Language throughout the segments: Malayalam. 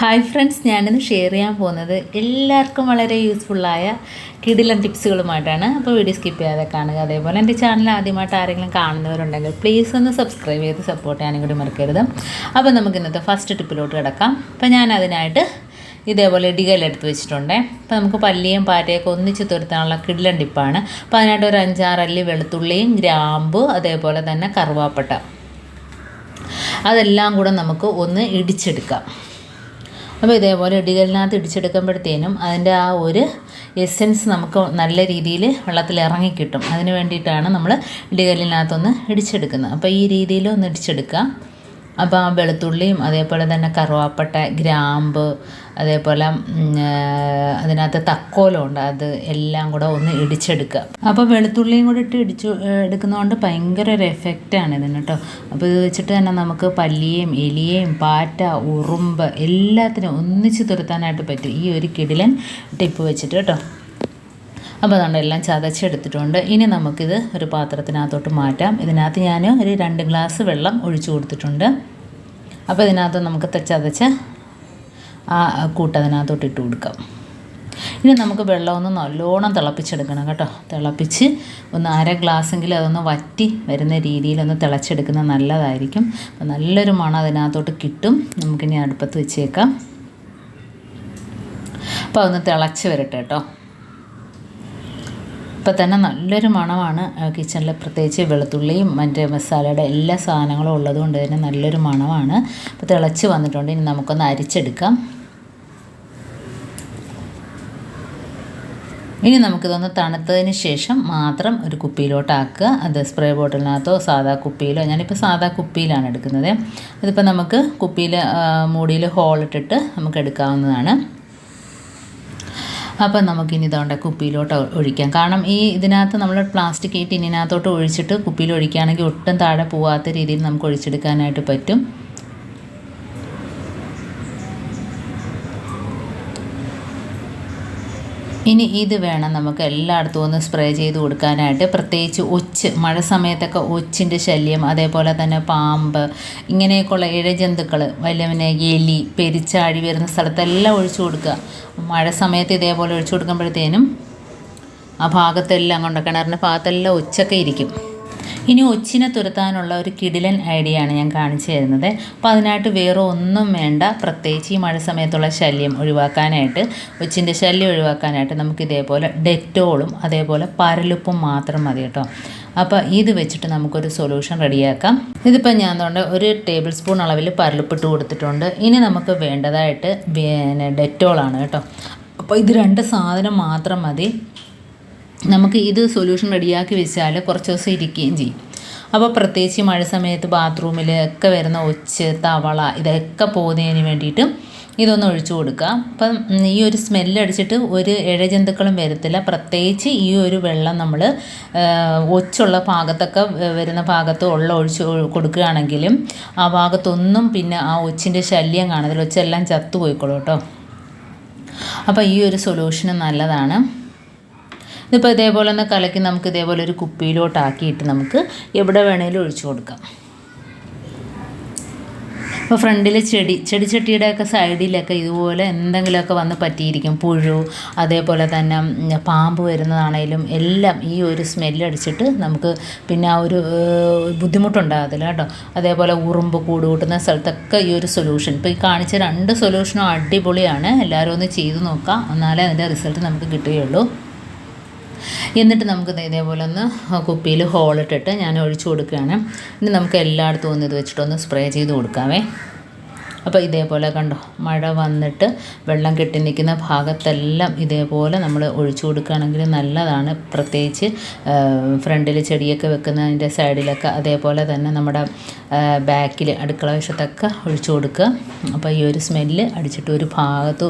ഹായ് ഫ്രണ്ട്സ് ഞാനിന്ന് ഷെയർ ചെയ്യാൻ പോകുന്നത് എല്ലാവർക്കും വളരെ യൂസ്ഫുള്ളായ കിടിലൻ ടിപ്സുകളുമായിട്ടാണ് അപ്പോൾ വീഡിയോ സ്കിപ്പ് ചെയ്യാതെ കാണുക. അതേപോലെ എന്റെ ചാനൽ ആദ്യമായിട്ട് ആരെങ്കിലും കാണുന്നവരുണ്ടെങ്കിൽ പ്ലീസ് ഒന്ന് സബ്സ്ക്രൈബ് ചെയ്ത് സപ്പോർട്ട് ചെയ്യാനും കൂടി മറക്കരുത്. അപ്പോൾ നമുക്ക് ഇന്നത്തെ ഫസ്റ്റ് ടിപ്പിലോട്ട് കിടക്കാം. അപ്പോൾ ഞാൻ അതിനായിട്ട് ഇതേപോലെ ഇടികയിലെടുത്ത് വെച്ചിട്ടുണ്ട്. അപ്പോൾ നമുക്ക് പല്ലിയും പാറ്റയൊക്കെ ഒന്നിച്ച് തുരുത്താനുള്ള കിടിലൻ ടിപ്പാണ്. അപ്പോൾ അതിനായിട്ട് ഒരു അഞ്ചാറല്ലി വെളുത്തുള്ളിയും ഗ്രാമ്പു അതേപോലെ തന്നെ കറുവാപ്പട്ട. അതെല്ലാം കൂടെ നമുക്ക് ഒന്ന് ഇടിച്ചെടുക്കാം. അപ്പോൾ ഇതേപോലെ ഇടികലിനകത്ത് ഇടിച്ചെടുക്കുമ്പോഴത്തേനും അതിന്റെ ആ ഒരു എസെൻസ് നമുക്ക് നല്ല രീതിയിൽ വെള്ളത്തിൽ ഇറങ്ങിക്കിട്ടും അതിന് വേണ്ടിയിട്ടാണ് നമ്മൾ ഇടികല്ലിനകത്തൊന്ന് ഇടിച്ചെടുക്കുന്നത്. അപ്പോൾ ഈ രീതിയിൽ ഒന്ന് ഇടിച്ചെടുക്കുക. അപ്പോൾ ആ വെളുത്തുള്ളിയും അതേപോലെ തന്നെ കറുവാപ്പട്ട ഗ്രാമ്പ് അതേപോലെ അതിനകത്ത് തക്കോലമുണ്ട് അത് എല്ലാം കൂടെ ഒന്ന് ഇടിച്ചെടുക്കുക. അപ്പോൾ വെളുത്തുള്ളിയും കൂടി ഇട്ട് ഇടിച്ചു എടുക്കുന്നതുകൊണ്ട് ഭയങ്കര ഒരു എഫക്റ്റാണ് ഇതിന് കേട്ടോ അപ്പോൾ ഇത് വെച്ചിട്ട് തന്നെ നമുക്ക് പല്ലിയേയും എലിയേയും പാറ്റ ഉറുമ്പ് എല്ലാത്തിനും ഒന്നിച്ച് തുരത്താനായിട്ട് പറ്റും. ഈ ഒരു കിടിലൻ ടിപ്പ് വെച്ചിട്ട് കേട്ടോ അപ്പോൾ അതുകൊണ്ട് എല്ലാം ചതച്ചെടുത്തിട്ടുണ്ട് ഇനി നമുക്കിത് ഒരു പാത്രത്തിനകത്തോട്ട് മാറ്റാം. ഇതിനകത്ത് ഞാൻ ഒരു രണ്ട് ഗ്ലാസ് വെള്ളം ഒഴിച്ചു കൊടുത്തിട്ടുണ്ട്. അപ്പോൾ ഇതിനകത്ത് നമുക്ക് ചതച്ച ആ കൂട്ട് അതിനകത്തോട്ട് ഇട്ട് കൊടുക്കാം. ഇനി നമുക്ക് വെള്ളം ഒന്ന് നല്ലോണം തിളപ്പിച്ചെടുക്കണം കേട്ടോ. തിളപ്പിച്ച് ഒന്ന് അര ഗ്ലാസ്സെങ്കിലും അതൊന്ന് വറ്റി വരുന്ന രീതിയിലൊന്ന് തിളച്ചെടുക്കുന്നത് നല്ലതായിരിക്കും. അപ്പം നല്ലൊരു മണം അതിനകത്തോട്ട് കിട്ടും. നമുക്കിനി അടുപ്പത്ത് വെച്ചേക്കാം. അപ്പോൾ അതൊന്ന് തിളച്ച് വരട്ടെ കേട്ടോ. ഇപ്പം തന്നെ നല്ലൊരു മണമാണ് കിച്ചണിൽ പ്രത്യേകിച്ച് വെളുത്തുള്ളിയും മറ്റേ മസാലയുടെ എല്ലാ സാധനങ്ങളും ഉള്ളതുകൊണ്ട് തന്നെ നല്ലൊരു മണമാണ്. അപ്പോൾ തിളച്ച് വന്നിട്ടുണ്ട്. ഇനി നമുക്കൊന്ന് അരിച്ചെടുക്കാം. ഇനി നമുക്കിതൊന്ന് തണുത്തതിന് ശേഷം മാത്രം ഒരു കുപ്പിയിലോട്ടാക്കുക. അത് സ്പ്രേ ബോട്ടിലിനകത്തോ സാധാ കുപ്പിയിലോ ഞാനിപ്പോൾ സാധാ കുപ്പിയിലാണ് എടുക്കുന്നത്. ഇതിപ്പോൾ നമുക്ക് കുപ്പിയിൽ മൂടിയിൽ ഹോൾ ഇട്ടിട്ട് നമുക്ക് എടുക്കാവുന്നതാണ്. അപ്പം നമുക്കിനി ഇതുകൊണ്ട് കുപ്പിയിലോട്ട് ഒഴിക്കാം. കാരണം ഈ ഇതിനകത്ത് നമ്മൾ പ്ലാസ്റ്റിക് ഈ ടിന്നിനകത്തോട്ട് ഒഴിച്ചിട്ട് കുപ്പിയിൽ ഒഴിക്കുകയാണെങ്കിൽ ഒട്ടും താഴെ പോവാത്ത രീതിയിൽ നമുക്ക് ഒഴിച്ചെടുക്കാനായിട്ട് പറ്റും. ഇനി ഇത് വേണം നമുക്ക് എല്ലായിടത്തും ഒന്ന് സ്പ്രേ ചെയ്ത് കൊടുക്കാനായിട്ട്. പ്രത്യേകിച്ച് ഒച്ച് മഴ സമയത്തൊക്കെ ഒച്ചിന്റെ ശല്യം അതേപോലെ തന്നെ പാമ്പ് ഇങ്ങനെയൊക്കെയുള്ള ഇഴജന്തുക്കൾ വലിയ പിന്നെ എലി പെരിച്ചാഴി വരുന്ന സ്ഥലത്തെല്ലാം ഒഴിച്ചു കൊടുക്കുക. മഴ സമയത്ത് ഇതേപോലെ ഒഴിച്ചു കൊടുക്കുമ്പോഴത്തേനും ആ ഭാഗത്തെല്ലാം കൊണ്ട് കിണറിന്റെ ഭാഗത്തെല്ലാം ഒച്ചൊക്കെ ഇരിക്കും. ഇനി ഒച്ചിനെ തുരത്താനുള്ള ഒരു കിടിലൻ ഐഡിയ ആണ് ഞാൻ കാണിച്ചു തരുന്നത്. അപ്പോൾ അതിനായിട്ട് വേറെ ഒന്നും വേണ്ട. പ്രത്യേകിച്ച് ഈ മഴ സമയത്തുള്ള ശല്യം ഒഴിവാക്കാനായിട്ട് ഒച്ചിന്റെ ശല്യം ഒഴിവാക്കാനായിട്ട് നമുക്ക് ഇതേപോലെ ഡെറ്റോളും അതേപോലെ പരലുപ്പും മാത്രം മതി കേട്ടോ. അപ്പോൾ ഇത് വെച്ചിട്ട് നമുക്കൊരു സൊല്യൂഷൻ റെഡിയാക്കാം ഇതിപ്പോൾ ഞാൻ അതുകൊണ്ട് ഒരു ടേബിൾ സ്പൂൺ അളവിൽ പരലുപ്പിട്ട് കൊടുത്തിട്ടുണ്ട്. ഇനി നമുക്ക് വേണ്ടതായിട്ട് പിന്നെ ഡെറ്റോളാണ് കേട്ടോ. അപ്പോൾ ഇത് രണ്ട് സാധനം മാത്രം മതി. നമുക്ക് ഇത് സൊല്യൂഷൻ റെഡിയാക്കി വെച്ചാൽ കുറച്ച് ദിവസം ഇരിക്കുകയും ചെയ്യും. അപ്പോൾ പ്രത്യേകിച്ച് മഴ സമയത്ത് ബാത്റൂമിൽ ഒക്കെ വരുന്ന ഒച്ച് തവള ഇതൊക്കെ പോകുന്നതിന് വേണ്ടിയിട്ട് ഇതൊന്ന് ഒഴിച്ചു കൊടുക്കുക. അപ്പം ഈ ഒരു സ്മെല്ല് അടിച്ചിട്ട് ഒരു ഇഴജന്തുക്കളും വരത്തില്ല. പ്രത്യേകിച്ച് ഈ ഒരു വെള്ളം നമ്മൾ ഒച്ചുള്ള ഭാഗത്തൊക്കെ വരുന്ന ഭാഗത്ത് ഉള്ള ഒഴിച്ച് കൊടുക്കുകയാണെങ്കിലും ആ ഭാഗത്തൊന്നും പിന്നെ ആ ഒച്ചിന്റെ ശല്യം കാണത്തില്ല. ഒച്ചെല്ലാം ചത്തുപോയിക്കോളൂ കേട്ടോ. അപ്പോൾ ഈ ഒരു സൊല്യൂഷന് നല്ലതാണ്. ഇതിപ്പോൾ ഇതേപോലെ ഒന്ന് കലക്കി നമുക്ക് ഇതേപോലെ ഒരു കുപ്പിയിലോട്ടാക്കിയിട്ട് നമുക്ക് എവിടെ വേണേലും ഒഴിച്ചു കൊടുക്കാം. ഇപ്പോൾ ഫ്രണ്ടിൽ ചെടി ചെടിച്ചട്ടിയുടെയൊക്കെ സൈഡിലൊക്കെ ഇതുപോലെ എന്തെങ്കിലുമൊക്കെ വന്ന് പറ്റിയിരിക്കും. പുഴു അതേപോലെ തന്നെ പാമ്പ് വരുന്നതാണേലും എല്ലാം ഈ ഒരു സ്മെല്ലടിച്ചിട്ട് നമുക്ക് പിന്നെ ആ ഒരു ബുദ്ധിമുട്ടുണ്ടാകത്തില്ല കേട്ടോ. അതേപോലെ ഉറുമ്പ് കൂട് കൂട്ടുന്ന സ്ഥലത്തൊക്കെ ഈ ഒരു സൊല്യൂഷൻ ഇപ്പോൾ ഈ കാണിച്ച രണ്ട് സൊല്യൂഷനും അടിപൊളിയാണ്. എല്ലാവരും ഒന്ന് ചെയ്ത് നോക്കാം. എന്നാലേ അതിന്റെ റിസൾട്ട് നമുക്ക് കിട്ടുകയുള്ളൂ. എന്നിട്ട് നമുക്ക് ഇതേപോലെ ഒന്ന് കുപ്പിയിൽ ഹോളിട്ടിട്ട് ഞാൻ ഒഴിച്ചു കൊടുക്കുകയാണ്. ഇനി നമുക്ക് എല്ലായിടത്തും ഒന്ന് ഇത് വെച്ചിട്ടൊന്ന് സ്പ്രേ ചെയ്ത് കൊടുക്കാവേ. അപ്പോൾ ഇതേപോലെ കണ്ടോ മഴ വന്നിട്ട് വെള്ളം കെട്ടി നിൽക്കുന്ന ഭാഗത്തെല്ലാം ഇതേപോലെ നമ്മൾ ഒഴിച്ചു കൊടുക്കുകയാണെങ്കിൽ നല്ലതാണ്. പ്രത്യേകിച്ച് ഫ്രണ്ടിൽ ചെടിയൊക്കെ വെക്കുന്നതിന്റെ സൈഡിലൊക്കെ അതേപോലെ തന്നെ നമ്മുടെ ബാക്കിൽ അടുക്കള വശത്തൊക്കെ ഒഴിച്ചു കൊടുക്കുക. അപ്പോൾ ഈ ഒരു സ്മെല്ല് അടിച്ചിട്ട് ഒരു ഭാഗത്ത്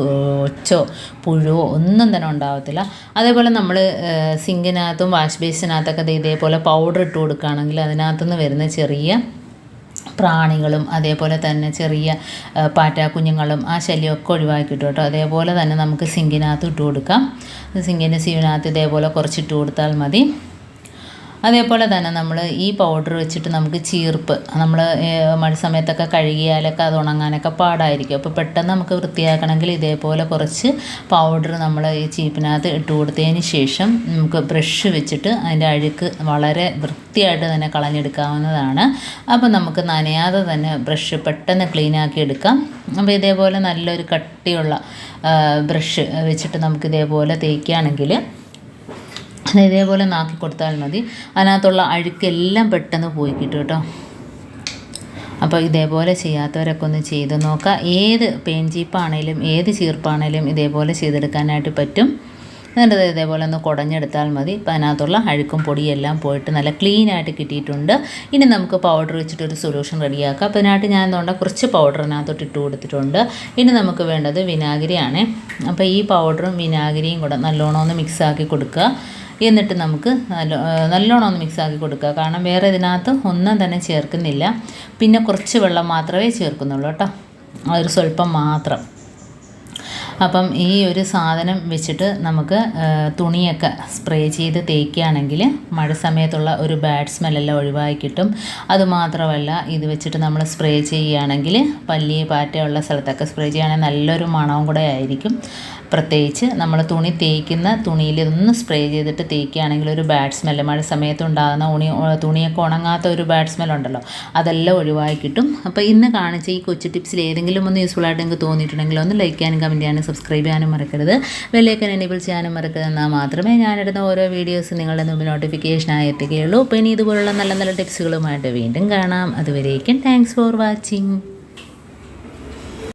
ഒച്ചോ പുഴുവോ ഒന്നും തന്നെ ഉണ്ടാകത്തില്ല അതേപോലെ നമ്മൾ സിങ്കിനകത്തും വാഷ് ബേസിനകത്തൊക്കെ ഇതേപോലെ പൗഡർ ഇട്ട് കൊടുക്കുകയാണെങ്കിൽ അതിനകത്തുനിന്ന് വരുന്ന ചെറിയ പ്രാണികളും അതേപോലെ തന്നെ ചെറിയ പാറ്റ കുഞ്ഞുങ്ങളും ആ ശല്യമൊക്കെ ഒഴിവാക്കി കിട്ടും കേട്ടോ. അതേപോലെ തന്നെ നമുക്ക് സിങ്കിനകത്ത് ഇട്ട് കൊടുക്കാം. സിങ്കിന്റെ സീവിനകത്ത് ഇതേപോലെ കുറച്ചിട്ട് കൊടുത്താൽ മതി. അതേപോലെ തന്നെ നമ്മൾ ഈ പൗഡർ വെച്ചിട്ട് നമുക്ക് ചീർപ്പ് നമ്മൾ മഴ സമയത്തൊക്കെ കഴുകിയാലൊക്കെ അത് ഉണങ്ങാനൊക്കെ പാടായിരിക്കും. അപ്പോൾ പെട്ടെന്ന് നമുക്ക് വൃത്തിയാക്കണമെങ്കിൽ ഇതേപോലെ കുറച്ച് പൗഡർ നമ്മൾ ഈ ചീപ്പിനകത്ത് ഇട്ട് കൊടുത്തതിന് ശേഷം നമുക്ക് ബ്രഷ് വെച്ചിട്ട് അതിന്റെ അഴുക്ക് വളരെ വൃത്തിയായിട്ട് തന്നെ കളഞ്ഞെടുക്കാവുന്നതാണ്. അപ്പോൾ നമുക്ക് നനയാതെ തന്നെ ബ്രഷ് പെട്ടെന്ന് ക്ലീനാക്കി എടുക്കാം. അപ്പോൾ ഇതേപോലെ നല്ലൊരു കട്ടിയുള്ള ബ്രഷ് വെച്ചിട്ട് നമുക്ക് ഇതേപോലെ തേക്കുകയാണെങ്കിൽ ഇതേപോലെ നാക്കി കൊടുത്താൽ മതി. അതിനകത്തുള്ള അഴുക്കെല്ലാം പെട്ടെന്ന് പോയി കിട്ടും കേട്ടോ. അപ്പോൾ ഇതേപോലെ ചെയ്യാത്തവരൊക്കെ ഒന്ന് ചെയ്ത് നോക്കുക ഏത് പേൻചീപ്പാണേലും ചീപ്പാണേലും ഏത് ചീർപ്പാണേലും ഇതേപോലെ ചെയ്തെടുക്കാനായിട്ട് പറ്റും. എന്നിട്ട് ഇതേപോലെ ഒന്ന് കുടഞ്ഞെടുത്താൽ മതി. ഇപ്പം അതിനകത്തുള്ള അഴുക്കും പൊടിയെല്ലാം പോയിട്ട് നല്ല ക്ലീൻ ആയിട്ട് കിട്ടിയിട്ടുണ്ട്. ഇനി നമുക്ക് പൗഡർ വെച്ചിട്ടൊരു സൊല്യൂഷൻ റെഡിയാക്കാം അപ്പോൾ അതിനായിട്ട് ഞാൻ എന്തുകൊണ്ട് കുറച്ച് പൗഡർ അതിനകത്തോട്ട് ഇട്ട് കൊടുത്തിട്ടുണ്ട്. ഇനി നമുക്ക് വേണ്ടത് വിനാഗിരിയാണ്. അപ്പോൾ ഈ പൗഡറും വിനാഗിരിയും കൂടെ നല്ലോണം ഒന്ന് മിക്സ് ആക്കി കൊടുക്കുക. എന്നിട്ട് നമുക്ക് നല്ല നല്ലോണം ഒന്ന് മിക്സ് ആക്കി കൊടുക്കുക. കാരണം വേറെ ഇതിനകത്ത് ഒന്നും തന്നെ ചേർക്കുന്നില്ല. പിന്നെ കുറച്ച് വെള്ളം മാത്രമേ ചേർക്കുന്നുള്ളൂ കേട്ടോ. ഒരു സ്വല്പം മാത്രം. അപ്പം ഈ ഒരു സാധനം വെച്ചിട്ട് നമുക്ക് തുണിയൊക്കെ സ്പ്രേ ചെയ്ത് തേക്കുകയാണെങ്കിൽ മഴ സമയത്തുള്ള ഒരു ബാഡ് സ്മെല്ലെല്ലാം ഒഴിവായി കിട്ടും. അതുമാത്രമല്ല ഇത് വെച്ചിട്ട് നമ്മൾ സ്പ്രേ ചെയ്യുകയാണെങ്കിൽ പല്ലി പാറ്റയുള്ള സ്ഥലത്തൊക്കെ സ്പ്രേ ചെയ്യുകയാണെങ്കിൽ നല്ലൊരു മണവും കൂടെ ആയിരിക്കും. പ്രത്യേകിച്ച് നമ്മൾ തുണി തേക്കുന്ന തുണിയിൽ ഒന്ന് സ്പ്രേ ചെയ്തിട്ട് തേക്കുകയാണെങ്കിൽ ഒരു ബാഡ് സ്മെല്ല് മഴ സമയത്ത് ഉണ്ടാകുന്ന ഉണി തുണിയൊക്കെ ഉണങ്ങാത്ത ഒരു ബാഡ് സ്മെല്ലുണ്ടല്ലോ അതെല്ലാം ഒഴിവായി കിട്ടും. അപ്പോൾ ഇന്ന് കാണിച്ച ഈ കൊച്ചു ടിപ്സിൽ ഏതെങ്കിലും ഒന്ന് യൂസ്ഫുൾ ആയിട്ട് നിങ്ങൾക്ക് തോന്നിയിട്ടുണ്ടെങ്കിൽ ഒന്ന് ലൈക്ക് ചെയ്യാനും കമന്റ് ചെയ്യാനും സബ്സ്ക്രൈബ് ചെയ്യാനും മറക്കരുത്. വെല്ലേക്കൻ എനേബിൾ ചെയ്യാനും മറക്കരുത് എന്നാൽ മാത്രമേ ഞാനിടുന്ന ഓരോ വീഡിയോസ് നിങ്ങളുടെ മുമ്പിൽ നോട്ടിഫിക്കേഷനായി എത്തുകയുള്ളൂ. അപ്പോൾ ഇനി ഇതുപോലുള്ള നല്ല നല്ല ടിപ്സുകളുമായിട്ട് വീണ്ടും കാണാം. അതുവരേക്കും താങ്ക്സ് ഫോർ വാച്ചിങ്